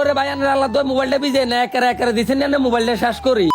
ওরে ভাই আল্লাহ মোবাইলটা বিজে না একারে একারে দিছেন মোবাইলটা শেষ করি।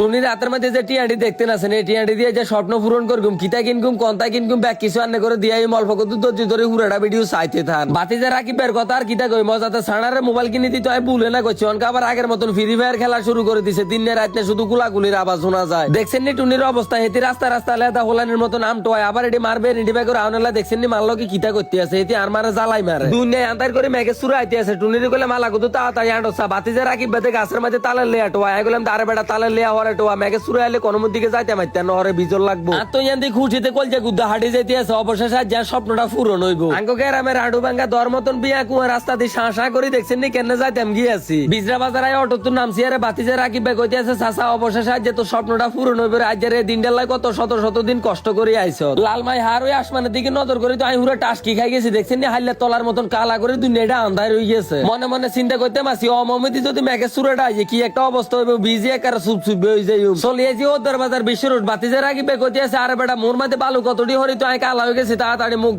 টুনি রাতের মধ্যে যে টিয়াডি দেখতে না এই টিয়াডি দিয়ে যে স্বপ্ন পূরণ করগুম, কিতা কিনগুম, কন্তা কিনগুম, ব্যাগ কিছু আন্নে করে দিয়ে আমি অল্প কত ধৈর্য ধরে হুরাটা ভিডিও চাইতে থান। বাতি যে রাখি বের কথা আর কিতা কই মজাতে সানারে মোবাইল কিনে দিতে হয়, ভুলে না করছি অনকা আবার আগের মতন ফ্রি ফায়ার খেলা শুরু করে দিছে, দিনে রাতে শুধু গুলাগুলির আওয়াজ শোনা যায়। দেখছেন নি টুনির অবস্থা, হেতি রাস্তা রাস্তা লেদা হোলানির মতন আম টোয় আবার এটি মারবে, রেডি ব্যাগ করে আউনালা দেখছেন নি মারলো কি কিতা করতে আছে এটি আর মারে জ্বালাই মারে। দুনিয়ায় আন্তার করে মেঘে সুরা আইতে আছে, টুনির কলে মালা কত তাড়াতাড়ি আঁটো বাতি যে রাখি বেদে গাছের মাঝে তালে লেয়া টোয়া এগুলাম তারে বেটা তালে লেয়া হরে টোয়া মেঘে সুরা দিকে যাইতে মাইতে নহরে বিজল লাগবো। আর তো ইয়ান্দি খুশিতে কলজে গুদ্দা হাঁটি যাইতে আছে অবশেষে আজ যার স্বপ্নটা পূরণ হইব। আঙ্গো গ্রামের আডু ভাঙ্গা দর মতন বিয়া কুয়া রাস্তা দিয়ে শাঁ শাঁ করে দেখছেন নি কেন যাইতাম গিয়ে আছি। বিজরা বাজার আয় অটো তো নামছি আরে বাতি রাখি বেগ হইতে আছে চাষা অবশেষে আজ যে তোর স্বপ্নটা পূরণ হইবে আজ যে রে দিনটা লাই কত শত শত দিন কষ্ট করে আইছ লাল মাই হার ওই আসমানের দিকে নজর করে তো আমি হুরা টাসকি খাই গেছি দেখছেন নি হাইলে তলার মতন কালা করে দুনিয়াটা আন্ধার হয়ে গেছে। মনে মনে চিন্তা করতে মাসি অমমিতি যদি মেঘে সুরেটা আইছে কি একটা অবস্থা হইবে বিজি একার সুপ সুপ যাই চলিয়েছি ও দরবাজার বিশ্ব রোড। বাতিজের আগে বেগতি আছে। আরে বেটা মোর মাঝে বালু কতটি হরি তো আমি কালা হয়ে গেছি। তাড়াতাড়ি মুখ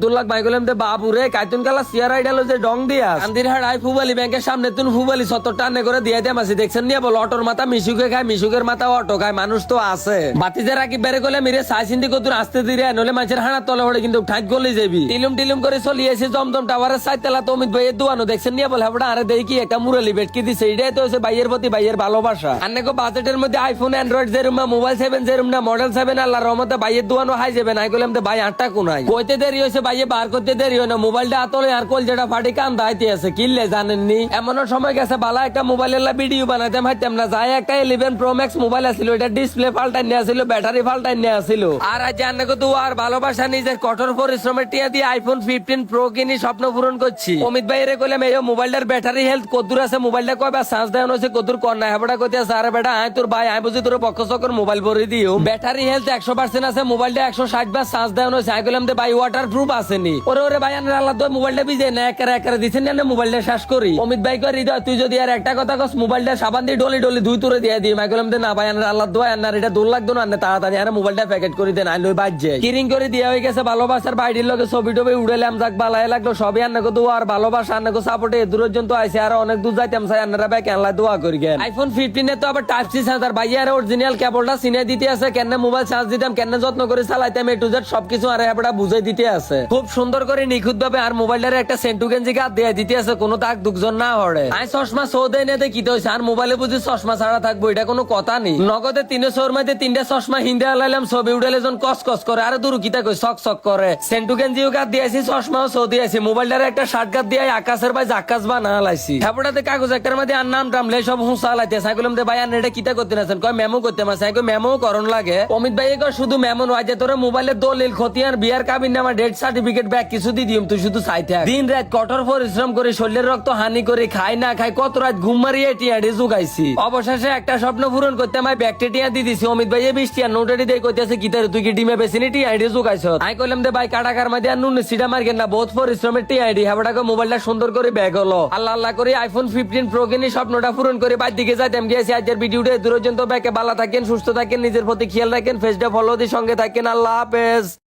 গেলাম বাবু রে কাইতুন কালা সিয়ার আইডালো যে ডং দিয়া আন্দির হাড় আই ফুবালি ব্যাংকের সামনে তুন ফুবালি সত্তর টানে করে দিয়ে দেয় মাসি দেখছেন নিয়ে বল অটোর মাথা মিশুকে খায় মিশুকের মাথা অটো খায় মানুষ তো আছে। বাতিজের আগে বেড়ে গেলে মিরে সাই সিন্দি কতুন আসতে দিরে নলে মানুষের হাড়ার তলে হড়ে কিন্তু ঠাক গলে যাবি টিলুম টিলুম করে চলিয়েছে জমজম টাওয়ারের সাইড তেলা তো অমিত ভাইয়ের দোয়ানো। দেখছেন নিয়ে বলে আরে দেখি একটা মুরালি বেটকি দিছে। এটাই তো হচ্ছে ভাইয়ের প্রতি ভাইয়ের ভালোবাসা। আর বাজেটের মধ্যে আইফোন অ্যান্ড্রয়েড যেরুম না মোবাইল সেভেন যেরুম না মডেল সেভেন আল্লাহ রহমতে ভাইয়ের দোয়ানো হাই যাবে না গেলাম ভাই আটটা কোনাই কইতে দেরি হয়েছে ভাইয়ে বার করতে দেরি হয় না মোবাইলটা আতলে আর কল যেটা ফাটি কান দাইতে আছে কিনলে জানেননি এমন সময় গেছে বালা একটা মোবাইলের ভিডিও বানাইতাম হাইতাম না যাই একটা ইলেভেন প্রো ম্যাক্স মোবাইল আছিল এটা ডিসপ্লে পাল্টাই নিয়ে আসছিল ব্যাটারি পাল্টাই নিয়ে আসছিল আর আজ জানে কত আর ভালোবাসা নিজের কঠোর পরিশ্রমের টিয়া দিয়ে আইফোন ফিফটিন প্রো কিনি স্বপ্ন পূরণ করছি অমিত ভাই রে কইলাম এই মোবাইলটার ব্যাটারি হেলথ কদ্দুর আছে মোবাইলটা কয়বার চার্জ দেওয়া হয়েছে কদ্দুর কর না হেবড়া কইতে আছে আরে বেটা আয় তোর ভাই আয় বুঝি তোর মোবাইল ভরে দিও ব্যাটারি হেলথ একশো পার্সেন্ট আছে মোবাইলটা একশো ষাট বার চার্জ দেওয়া হয়েছে। ভাই ওয়াটার প্রুফ আসেনি। ওরে ওরে ভাই আনার মোবাইলটা না, একারে একারে দিছেন না মোবাইলটা শেষ করি। অমিত ভাই তুই যদি আর একটা কথা কস মোবাইলটা সাবান দিয়ে ডলি ডলি দুই তুরে দিয়ে দিই আমি কইলাম, দে না ভাই আনার আল্লাহ, দোয়া আনার এটা দূর লাগতো না আন্না তাড়াতাড়ি, আর মোবাইলটা প্যাকেট করে দেন যায়। কিরিং করে দিয়া হয়ে গেছে ভালোবাসার বাইরের লগে ছবি টবি উড়াইলাম যাক, বালাই লাগল, সবই আন্নাকে দোয়া, আর ভালোবাসা আন্নাকে সাপোর্টে দূর পর্যন্ত আইসে আর অনেক দূর যাইতাম চাই আন্নারা ভাই কেনলা দোয়া করি গেন আইফোন ফিফটিন তো আবার টাইপ সি চার্জার ভাই আর অরিজিনাল কেবলটা সিনে দিতে আছে, কেন মোবাইল চার্জ দিতাম কেন যত্ন করে চালাইতাম এ টু জেড সবকিছু আর হেবড়া বুঝাই দিতে আছে। খুব সুন্দর করে নিখুঁত ভাবে আর মোবাইলের একটা সেন্টু গেঞ্জি গাদ দিয়ে দিতে আছে, কোনো তাক দুঃজন না হরে আই চশমা সৌ দেয় নেতে কি হয়েছে আর মোবাইলে বুঝি চশমা ছাড়া থাকব, এটা কোনো কথা নেই। নগদে তিনে শোর মধ্যে তিনটা চশমা হিন্দে আলাইলাম ছবি উঠালে যখন কস কস করে আরে দূর কিতা কই সক সক করে সেন্টু গেঞ্জিও গাদ দিয়েছি চশমাও সৌ দিয়েছি মোবাইলটার একটা শার্ট গাদ দিয়ে আকাশের ভাই আকাশ বা না লাইছি হ্যাপড়াতে কাগজ একটার মধ্যে আর নাম লে সব হুঁসা লাইতে সাইকুলাম দে, ভাই আর এটা কিতা করতে নাছেন মেমো করতে মাসে মেমো লাগে। অমিত ভাই কয়, শুধু মেমো নয়, যে তোর মোবাইলের দলিল বিয়ার কাবিন সার্টিফিকেট কিছু তুই শুধু চাই থাক। দিন রাত কঠোর পরিশ্রম করে শরীরের রক্ত হানি করে খাই, না খাই, কত রাত ঘুম মারিয়ে অবশেষে একটা স্বপ্ন পূরণ করতে আমায় টিয়া দিছি। অমিত ভাই বিশ টিয়া নোটারি দিয়ে কইতেছে, কি তার, তুই কি ডিমে বেশি নি টিয়াডি জুগাইছ? আই কইলাম, দে ভাই কাটাকার মধ্যে আর নুন সিডা মার্কেট না, বহুত পরিশ্রমের টিয়াডি হাবড়াকে মোবাইলটা সুন্দর করে ব্যাগ হলো। আল্লাহ আল্লাহ করে আইফোন ফিফটিন প্রো কিনে স্বপ্নটা পূরণ করে বাইর দিকে যাইতাম। গিয়েছি, আজকের ভিডিওটা দূর ব্যাকে ভালো থাকেন, সুস্থ থাকেন, নিজের প্রতি খেয়াল রাখেন ফেসটা ফলো দিয়ে সঙ্গে থাকেন। আল্লাহ হাফেজ।